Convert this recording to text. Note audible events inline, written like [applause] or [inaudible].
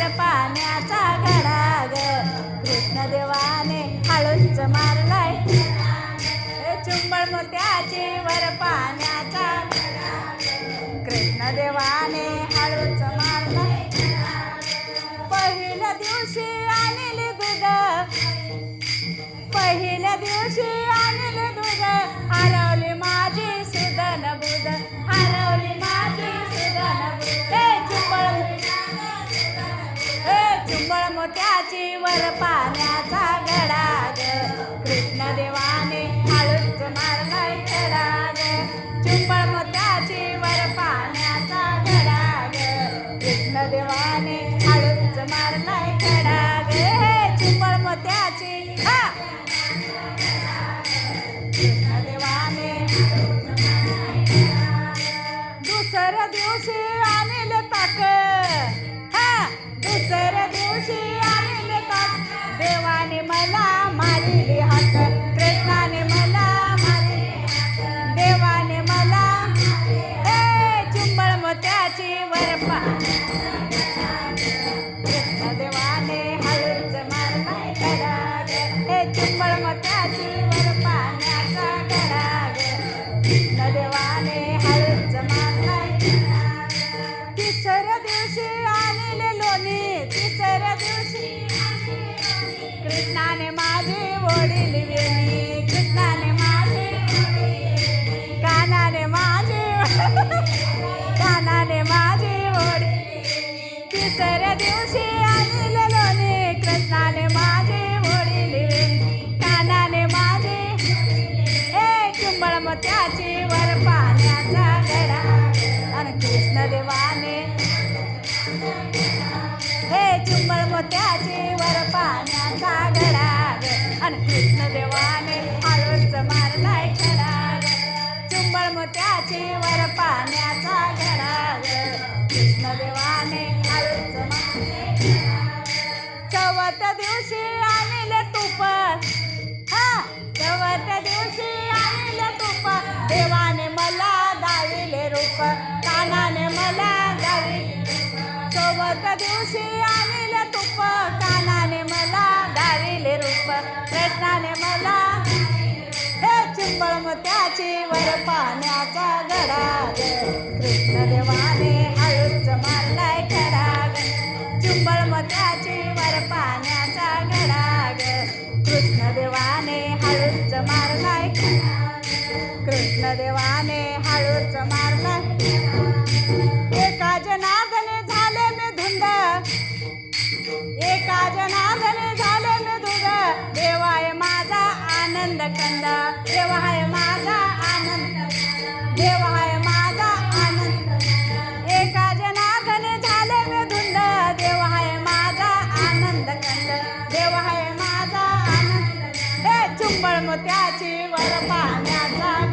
वर पाण्याचा घडाग कृष्णदेवाने हळूच मारलाय. चुंबळ मोत्याचे वर पाण्याचा कृष्णदेवाने हळूच मारलाय. पहिल्या दिवशी आणले दूध. पहिल्या दिवशी आणले दूध. हरवली चुंबळ मोत्याची वर पाण्याचा घडा ग कृष्णदेवाने हळूच मारलाय खडा ग चुंबळ मोत्याची वर पाण्याचा घडा ग कृष्णदेवाने हळूच मारलाय खडा ग चुंबळ मोत्याची कृष्णदेवाने दुसऱ्या दिवशी आणले ताक हा! दुसऱ्या देवाने मला मारिली हात. कृष्णाने मला मारिली देवाने मला ए चुंबळ मोत्याची वरपा कृष्णदेवाने हळूच मारलाय खडाग हे चुंबळ मोत्याची वर पाण्याचा खडाग कृष्णदेवाने हळूच मारलाय कृष्णाने माझे वडील वेणी कृष्णाने माझी कानाने माझी कानाने माझे [laughs] ओढी तिसऱ्या दिवशी आणले कृष्णाने कानाने चुंबळ मोत्याची वर पाण्या सागराग आणि कृष्ण देवाने आणि कृष्णदेवाने हळूच मारलाय खराग चुंबळ मोत्याची वर पाण्याचा गडाग कृष्णदेवाने हळूच मारले चवथ्या दिवशी आणले तुप हा चवथ्या दिवशी आणले तुप देवाने मला दाविले रूप. कानाने मला दाविले सोबत दिवशी आणले तुप. कानाने मला दाविले रूप. कृष्णाने मला हे चिंबळ मोत्याची वर पाण्याचा गडा कृष्णदेवाने हळूच मारलाय खडाग चिंबळ मोत्याची वर पाण्याचा गडाग. कृष्णदेवाने हळूच मारलाय कृष्णदेवाने हळूच मारलाय एका जनार्दने झाले मी धुंद देवाय माझा आनंद कंद. देवाय माझा आनंद देवाय माझा आनंद एका जनार्दने झाले मी धुंद. देवाय माझा आनंद कंद. देवाय माझा आनंद हे चुंबळ मोत्याची वर पाण्याचा